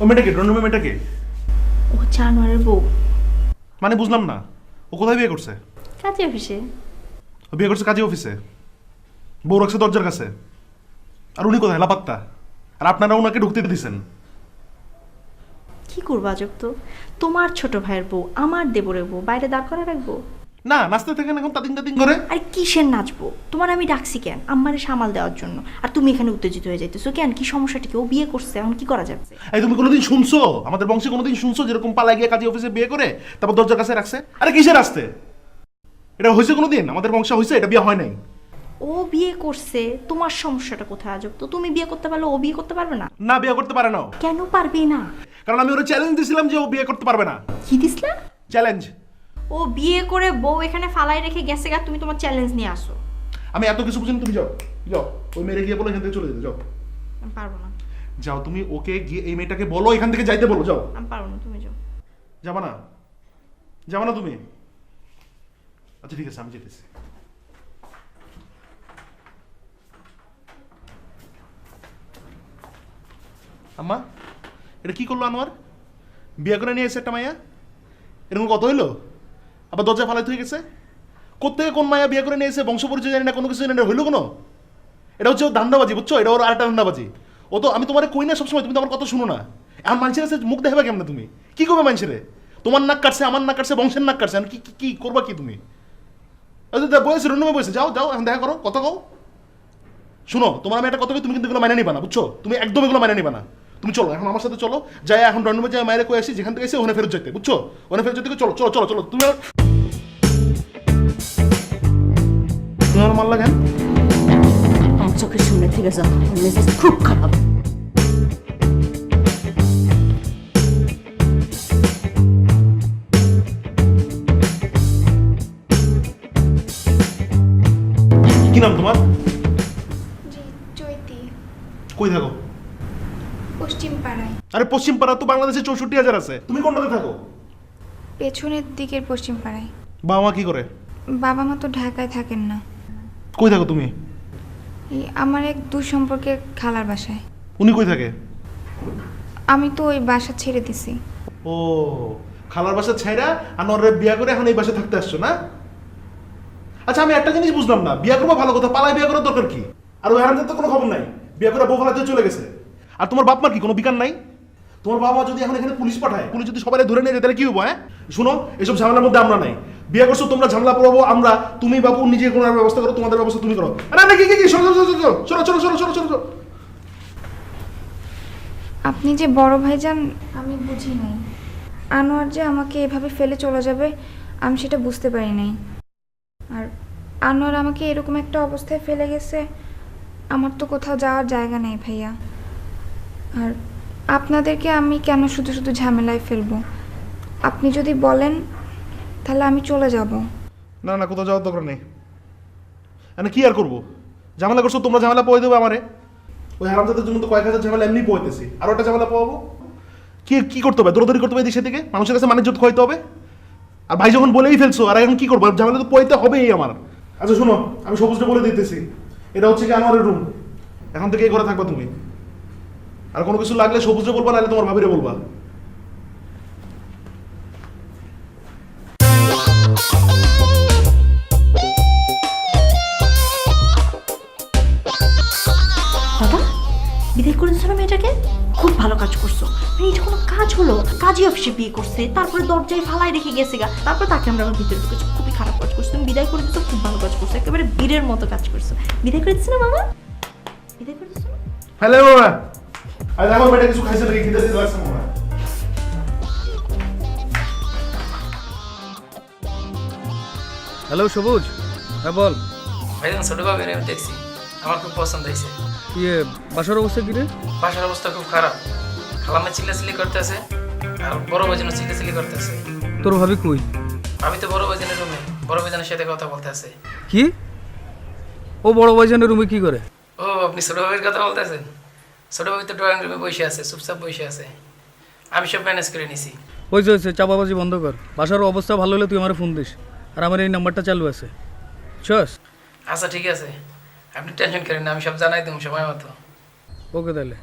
ও মেয়েটাকে রন্ডুমে মেয়েটাকে? ও হচ্ছে আনোয়ারের বউ। মানে বুঝলাম না। ও কোথায় বিয়ে করছে? কাজে অফিসে। ও বিয়ে করছে কাজী অফিসে? বউ রাখছে দরজার কাছে। আর উনি কোথায়? লাপাত্তা। আর আপনারা ওনাকে ঢুকতে দিয়েছেন কি করব আজব তো? তোমার ছোট ভাইয়ের বউ আমার দেবরের বউ বাইরে দাঁড় করে রাখব? না নাচতে থাকেন এখন তাদিন তাদিন করে? আর কিসের নাচবো? তোমার আমি ডাকছি কেন? আম্মারে সামাল দেওয়ার জন্য। আর তুমি এখানে উত্তেজিত হয়ে যাইতেছো কেন? কি সমস্যাটা কি ও বিয়ে করছে এখন কি করা যাবে এই তুমি কোনোদিন শুনছো? আমাদের বংশে কোনোদিন শুনছো যেরকম পালায় গিয়ে কাজী অফিসে বিয়ে করে তারপর দরজার কাছে রাখছে? আরে কিসের আসতে? এটা হয়েছে কোনোদিন? আমাদের বংশে হয়েছে এটা বিয়ে হয় নাই। ও বিয়ে করছে তোমার সমস্যাটা কোথায় আজব? তো তুমি বিয়ে করতে পারলে ও বিয়ে করতে পারবে না? না বিয়ে করতে পারে না। কেন পারবে না? কারণ আমি ওরা চ্যালেঞ্জ দিয়েছিলাম যে ও বিয়ে করতে পারবে না। কি দিসলা চ্যালেঞ্জ ও বিয়ে করে বউ এখানে ফালাই রেখে গেছে গা তুমি তোমার চ্যালেঞ্জ নিয়ে আসো। আমি এত কিছু বুঝিনি তুমি যাও যাও। ওই মেরে গিয়ে বলো এখান থেকে চলে যেতে যাও। আমি পারব না। যাও তুমি ওকে গিয়ে এই মেয়েটাকে বলো এখান থেকে যাইতে বলো যাও। আমি পারব না তুমি যাও। যাবা না? যাবা না তুমি? আচ্ছা ঠিক আছে আমি যেতেছি। আম্মা এটা কি করল আনোয়ার? বিয়ে করে নিয়ে এসে একটা মাইয়া? এরকম কত হইল? আবার দরজা ফালাই হয়ে গেছে? কোথেকে কোন মায়া বিয়ে করে নিয়েছে? বংশ পরিচয় জানি না, কোনো কিছু জানি না, হইল কোনো? এটা হচ্ছে ধান্দাবাজি বুঝছ? এটা ওর আরেকটা ধান্দাবাজি ও তো, আমি তোমার কই না সবসময়, তুমি তো আমার কথা শুনো না। এখন মানুষের কাছে মুখ দেখাবে কেমন তুমি? কি করবে মানুষের? তোমার নাক কাটছে, আমার নাক কাটছে, বংশের নাক কাটছে কি, কি- করবা কি তুমি? বয়স, রুনুমে বসে যাও যাও, এখন দেখা করো, কথা কও। শুনো, তোমার আমি একটা কথা তুমি কিন্তু এগুলো মেনে নিবা না, বুঝছ? তুমি একদম এগুলো মেনে নিবা না। তুমি চলো এখন আমার সাথে চলো। যাই এখন রন্ডুমে যাই মায়ের কয়ে আসি যেখান থেকে এসে ওখানে ফেরত যেতে বুঝছ? ওখানে ফেরত যেতে চলো চলো চলো চলো তুমি আর- তুমি আমার মারলা কেন? আমার চোখের সামনে থেকে যাও মেজাজ খুব খারাপ। কি নাম তোমার? কই থাকো? পশ্চিম পাড়ায় আরে পশ্চিম পাড়া তো বাংলাদেশে চৌষট্টি হাজার আছে। তুমি কোনটাতে থাকো? পেছনের দিকের পশ্চিম পাড়ায় বাবা মা কি করে? বাবা মা তো ঢাকায় থাকেন না। কই থাকো তুমি? এই আমার এক দুঃসম্পর্কের খালার বাসায়। উনি কই থাকে? আমি তো ওই বাসা ছেড়ে দিছি। ও খালার বাসা ছাইরা আর নরে বিয়া করে এখন এই বাসা থাকতে আসছো না? আচ্ছা আমি একটা জিনিস বুঝলাম না। বিয়া করব ভালো কথা পালায় বিয়া করার দরকার কি? আর ওই হারামজার তো কোনো খবর নাই। বিয়া করে বউ চলে গেছে। আর তোমার বাপ মার কি কোনো বিকার নাই? তোমার বাবা যদি এখন এখানে পুলিশ পাঠায় পুলিশ যদি সবাই ধরে নিয়ে যায় তাহলে কি হব হ্যাঁ? শুনো এসব ঝামেলার মধ্যে আমরা নাই। বিয়ে করছ তোমরা ঝামেলা পড়াবো আমরা তুমি বাবু নিজে কোনো ব্যবস্থা করো তোমাদের ব্যবস্থা তুমি করো। না কি কি আপনি যে বড় ভাই যান আমি বুঝি নাই। আনোয়ার যে আমাকে এভাবে ফেলে চলে যাবে আমি সেটা বুঝতে পারি নাই। আর আনোয়ার আমাকে এরকম একটা অবস্থায় ফেলে গেছে আমার তো কোথাও যাওয়ার জায়গা নেই ভাইয়া। আর আপনাদেরকে আমি কেন শুধু শুধু ঝামেলায় ফেলব? আপনি যদি বলেন, তাহলে আমি চলে যাব। না না, কোথাও যাওয়ার দরকার নেই। মানে কি আর করব? ঝামেলা করছ, তোমরা ঝামেলা পোয়ে দেবে আমারে। ওই হারামজাদের জন্য তো কয়েক হাজার ঝামেলা এমনি পোয়েতেছি আর ওটা ঝামেলা পোয়াবো কি কি করতে হবে? দৌড়দৌড়ি করতে হবে সেদিকে মানুষের কাছে মানিজ্য খাইতে হবে? আর ভাই যখন বলেই ফেলছো, আর এখন কি করব? ঝামেলা তো পোয়াইতে হবেই আমার। আচ্ছা শোনো, আমি সবুজটা বলে দিতেছি। এটা হচ্ছে কি আমার রুম এখন থেকে এই করে থাকবা তুমি। আর কোনো কিছু লাগলে সবুজে বলবা নাহলে তোমার ভাবিরে বলবা। বাবা বিদায় করে দিচ্ছ না মেয়েটাকে? খুব ভালো কাজ করছ। মানে এটা কোনো কাজ হলো? কাজী অফিসে বিয়ে করছে তারপরে দরজায় ফালাই রেখে গেছে গা তারপরে তাকে আমরা আবার ভিতরে ঢুকেছি। খুবই খারাপ কাজ করছ। তুমি বিদায় করে দিচ্ছ খুব ভালো কাজ করছ। একেবারে বীরের মতো কাজ করছ। বিদায় করে দিচ্ছ না মামা বিদায় করে দিচ্ছ না? হ্যালো বাবা আরে দেখো বেটা কিছু খাইছে নাকি? খিদে দিতে লাগছে মনে হয়। হ্যালো সবুজ। হ্যাঁ বল। ভাইজান ছোট ভাবের আমি দেখছি। আমার খুব পছন্দ হয়েছে। ইয়ে বাসার অবস্থা কি রে? বাসার অবস্থা খুব খারাপ। খালামে চিল্লাচিল্লি করতেছে আর বড় ভাইজানও চিল্লাচিল্লি করতেছে। তোর ভাবি কই? আমি তো বড় ভাইজানের রুমে বড় ভাইজানের সাথে কথা বলতে আছে কি? ও বড় ভাইজানের রুমে কি করে? ও আপনি ছোট ভাবির কথা বলতেছেন? ছোট ভাবি তো ড্রয়িং রুমে বসে আছে চুপচাপ বসে আছে। আমি সব ম্যানেজ করে নিছি। হয়েছে হয়েছে চাপাবাজি বন্ধ কর। বাসার অবস্থা ভালো হলে তুই আমার ফোন দিস। আর আমার এই নাম্বারটা চালু আছে। চস আচ্ছা ঠিক আছে। আপনি টেনশন করেন না আমি সব জানাই দেবো সময় মতো। ওকে তাহলে।